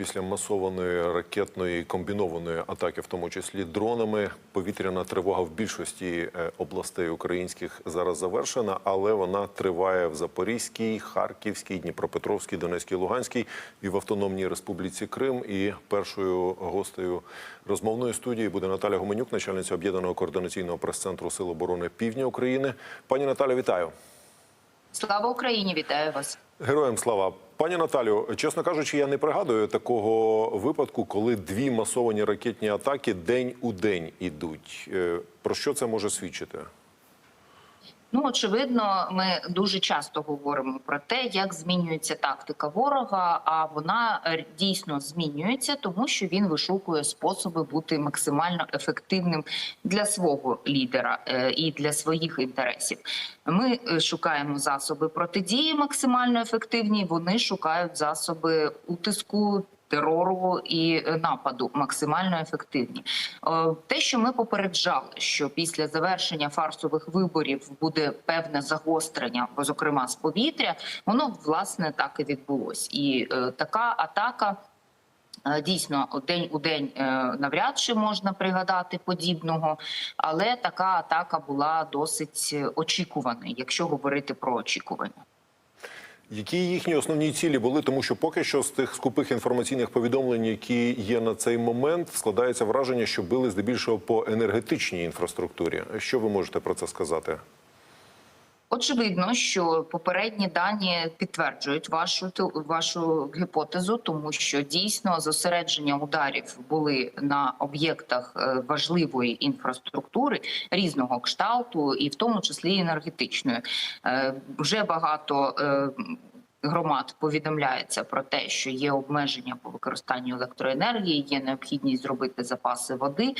після масованої ракетної комбінованої атаки, в тому числі дронами, повітряна тривога в більшості е, областей українських зараз завершена, але вона триває в Запорізькій, Харківській, Дніпропетровській, Донецькій, Луганській і в Автономній Республіці Крим. І першою гостею розмовної студії буде Наталя Гуменюк, начальниця об'єднаного координаційного прес-центру Сил оборони Півдня України. Пані Наталя, вітаю. Слава Україні! Вітаю вас. Героям слава, пані Наталю. Чесно кажучи, я не пригадую такого випадку, коли дві масовані ракетні атаки день у день ідуть. Е, Про що це може свідчити? Ну очевидно, ми дуже часто говоримо про те, як змінюється тактика ворога. А вона е, дійсно змінюється, тому що він вишукує способи бути максимально ефективним для свого лідера е, і для своїх інтересів. Ми е, шукаємо засоби протидії максимально ефективні. Вони шукають засоби утиску. Терору і е, нападу максимально ефективні. Е, Те, що ми попереджали, що після завершення фарсових виборів буде певне загострення, зокрема з повітря, воно власне так і відбулось. І е, така атака. Дійсно, день у день навряд чи можна пригадати подібного, але така атака була досить очікуваною, якщо говорити про очікування. Які їхні основні цілі були? Тому що поки що з тих скупих інформаційних повідомлень, які є на цей момент, складається враження, що били здебільшого по енергетичній інфраструктурі. Що ви можете про це сказати? Очевидно, що попередні дані підтверджують вашу вашу гіпотезу, тому що дійсно зосередження ударів були на об'єктах е, важливої інфраструктури різного кшталту, і в тому числі енергетичної. Е, Вже багато. Е, Громад повідомляється про те, що є обмеження по використанню електроенергії, є необхідність зробити запаси води.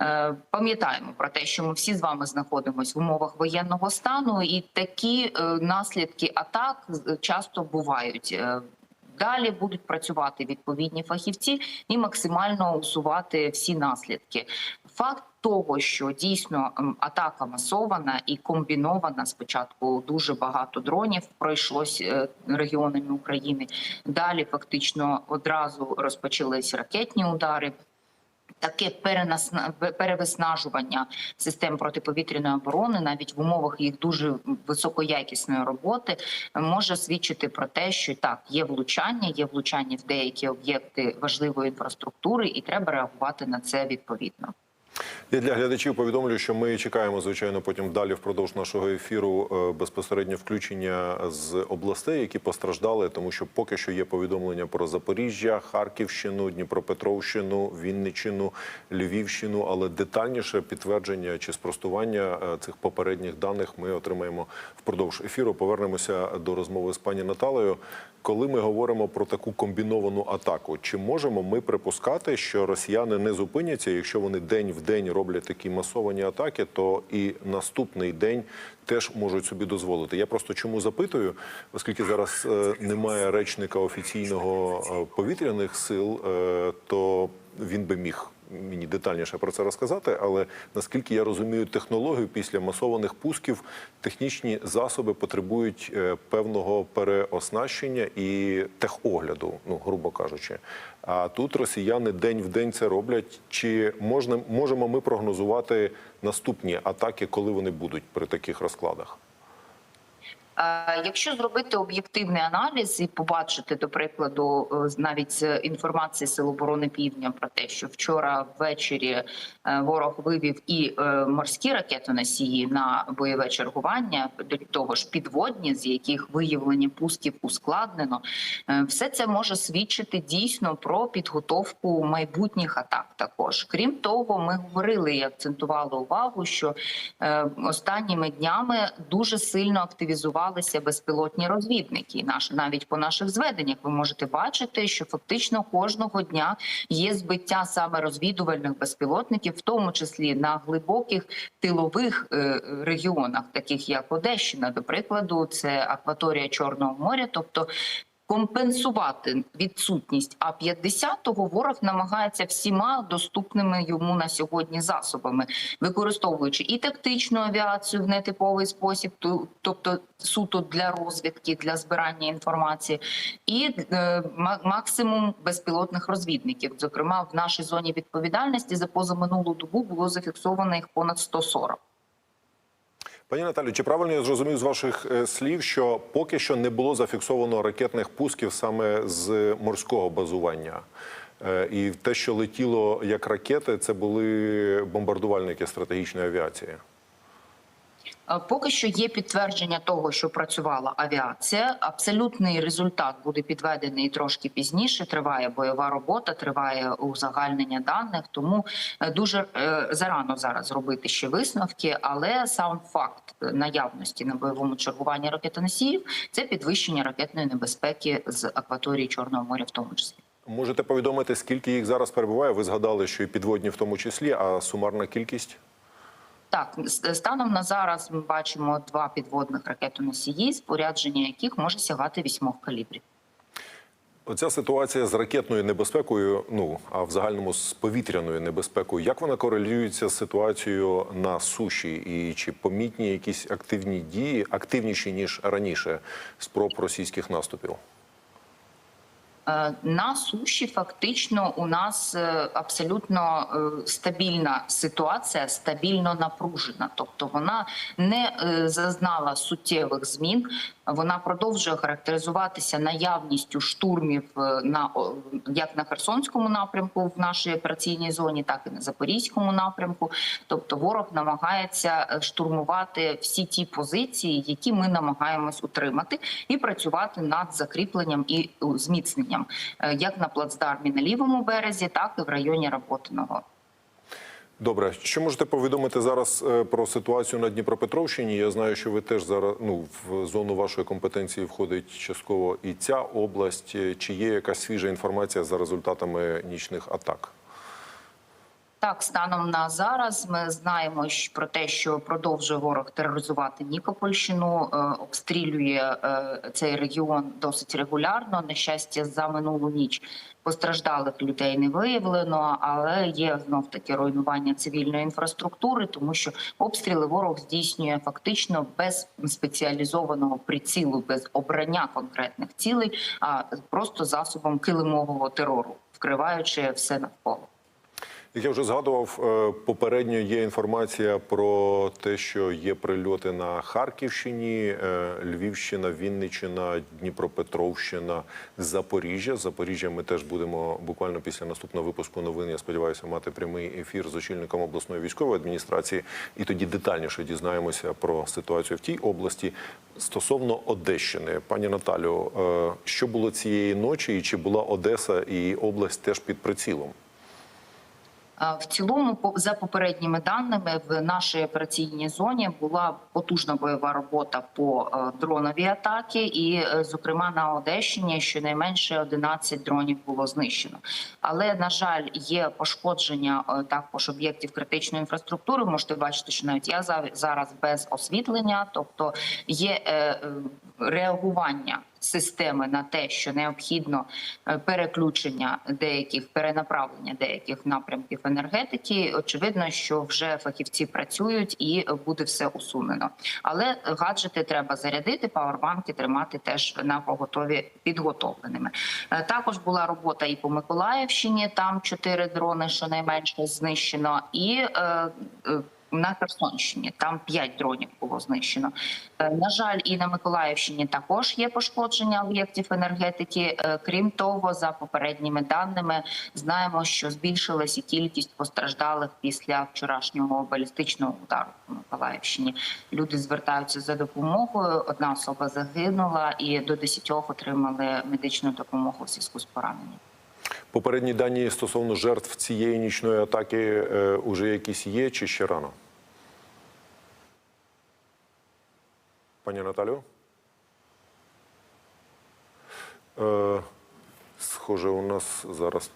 Е, Пам'ятаємо про те, що ми всі з вами знаходимося в умовах воєнного стану, і такі е, наслідки атак з- часто бувають. Е, Далі будуть працювати відповідні фахівці і максимально усувати всі наслідки. Факт того, що дійсно атака масована і комбінована. Спочатку дуже багато дронів пройшлось е, регіонами України. Далі фактично одразу розпочались ракетні удари. Таке перевиснажування систем протиповітряної оборони, навіть в умовах їх дуже високоякісної роботи, може свідчити про те, що так є влучання, є влучання в деякі об'єкти важливої інфраструктури, і треба реагувати на це відповідно. Я для глядачів повідомлю, що ми чекаємо, звичайно, потім далі впродовж нашого ефіру е, безпосередньо включення з областей, які постраждали, тому що поки що є повідомлення про Запоріжжя, Харківщину, Дніпропетровщину, Вінниччину, Львівщину, але детальніше підтвердження чи спростування е, цих попередніх даних ми отримаємо впродовж ефіру. Повернемося до розмови з пані Наталею. Коли ми говоримо про таку комбіновану атаку, чи можемо ми припускати, що росіяни не зупиняться, якщо вони день в день роблять такі масовані атаки, то і наступний день теж можуть собі дозволити? Я просто чому запитую, оскільки зараз е, немає речника офіційного е, повітряних сил, е, то він би міг. Мені детальніше про це розказати, але наскільки я розумію технологію після масованих пусків, технічні засоби потребують е, певного переоснащення і техогляду, ну грубо кажучи. А тут росіяни день в день це роблять. Чи можна можемо ми прогнозувати наступні атаки, коли вони будуть при таких розкладах? Е, Якщо зробити об'єктивний аналіз і побачити, до прикладу, е, навіть з інформації Сил оборони Півдня про те, що вчора ввечері е, ворог вивів і морські ракетоносії на бойове чергування, до того ж підводні, з яких виявлення пусків ускладнено, все це може свідчити дійсно про підготовку майбутніх атак. Також крім того, ми говорили і акцентували увагу, що останніми днями дуже сильно активізувалися безпілотні розвідники. І Наш навіть по наших зведеннях ви можете бачити, що фактично кожного дня є збиття саме розвідувальних безпілотників, в тому числі на глибоких тилових е, регіонах, таких як Одещина, до прикладу, це акваторія Чорного моря, тобто. Компенсувати відсутність А 50 ворог намагається всіма доступними йому на сьогодні засобами, використовуючи і тактичну авіацію в нетиповий спосіб, тобто суто для розвідки, для збирання інформації, і е, максимум безпілотних розвідників. Зокрема, в нашій зоні відповідальності за позаминулу добу було зафіксовано їх понад 140. Пані Наталю, чи правильно я зрозумів з ваших е, слів, що поки що не було зафіксовано ракетних пусків саме з морського базування? Е, І те, що летіло як ракети, це були бомбардувальники стратегічної авіації. Е, Поки що є підтвердження того, що працювала авіація. Абсолютний результат буде підведений трошки пізніше. Триває бойова робота, триває узагальнення даних. Тому е, дуже е, зарано зараз робити ще висновки. Але сам факт наявності на бойовому чергуванні ракетоносіїв це підвищення ракетної небезпеки з акваторії Чорного моря, в тому числі. Можете повідомити, скільки їх зараз перебуває? Ви згадали, що і підводні в тому числі, а сумарна кількість? Так, станом на зараз ми бачимо два підводних ракетоносії, спорядження яких може сягати вісьмох калібрів. Оця ситуація з ракетною небезпекою, ну а в загальному з повітряною небезпекою, як вона корелюється з ситуацією на суші, і чи помітні якісь активні дії, активніші ніж раніше, спроб російських наступів? Е, На суші фактично у нас е, абсолютно е, стабільна ситуація, стабільно напружена. Тобто вона не зазнала суттєвих змін. Вона продовжує характеризуватися наявністю штурмів е, на як на Херсонському напрямку в нашій операційній зоні, так і на Запорізькому напрямку. Тобто ворог намагається е, штурмувати всі ті позиції, які ми намагаємось утримати, і працювати над закріпленням і е, зміцненням, як на плацдармі на лівому березі, так і в районі Работиного. Добре, що можете повідомити зараз е, про ситуацію на Дніпропетровщині? Я знаю, що ви теж зараз ну в зону вашої компетенції входить частково і ця область. Чи є якась свіжа інформація за результатами нічних атак? Так, станом на зараз ми знаємо про те, що продовжує ворог тероризувати Нікопольщину, е, обстрілює е, цей регіон досить регулярно. На щастя, за минулу ніч постраждалих людей не виявлено, але є знов таки руйнування цивільної інфраструктури, тому що обстріли ворог здійснює фактично без спеціалізованого прицілу, без обрання конкретних цілей, а просто засобом килимового терору, вкриваючи все навколо. Як я вже згадував, е, попередньо є інформація про те, що є прильоти на Харківщині, е, Львівщина, Вінниччина, Дніпропетровщина, Запоріжжя. Запоріжжя ми теж будемо буквально після наступного випуску новин. Я сподіваюся, мати прямий ефір з очільником обласної військової адміністрації, і тоді детальніше дізнаємося про ситуацію в тій області. Стосовно Одещини, пані Наталю, е, що було цієї ночі, і чи була Одеса і область теж під прицілом? В цілому, за попередніми даними, в нашій операційній зоні була потужна бойова робота по е, дроновій атаки, і, е, зокрема, на Одещині щонайменше 11 дронів було знищено. Але на жаль, є пошкодження е, також об'єктів критичної інфраструктури. Можете бачити, що навіть я за- зараз без освітлення, тобто є реагування системи на те, що необхідно е, переключення деяких перенаправлення деяких напрямків енергетики. Очевидно, що вже фахівці працюють і буде все усунено. Але гаджети треба зарядити, павербанки тримати теж на поготові підготовленими. Е, Також була робота і по Миколаївщині. Там чотири дрони, щонайменше знищено, і е, е, на Херсонщині там 5 дронів було знищено. Е, На жаль, і на Миколаївщині також є пошкодження об'єктів енергетики. Е, Крім того, за попередніми даними знаємо, що збільшилася кількість постраждалих після вчорашнього балістичного удару по Миколаївщині. Люди звертаються за допомогою. Одна особа загинула, і до 10 отримали медичну допомогу у зв'язку з пораненням. Попередні дані стосовно жертв цієї нічної атаки е, уже якісь є чи ще рано? Пані Наталю? Е, схоже, у нас зараз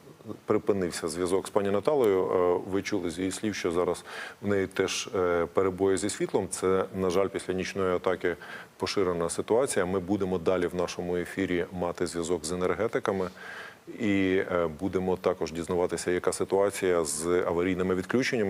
припинився зв'язок з пані Наталею. Е, Ви чули з її слів, що зараз в неї теж е, перебої зі світлом. Це, на жаль, після нічної атаки поширена ситуація. Ми будемо далі в нашому ефірі мати зв'язок з енергетиками. І е, будемо також дізнаватися, яка ситуація з аварійними відключеннями.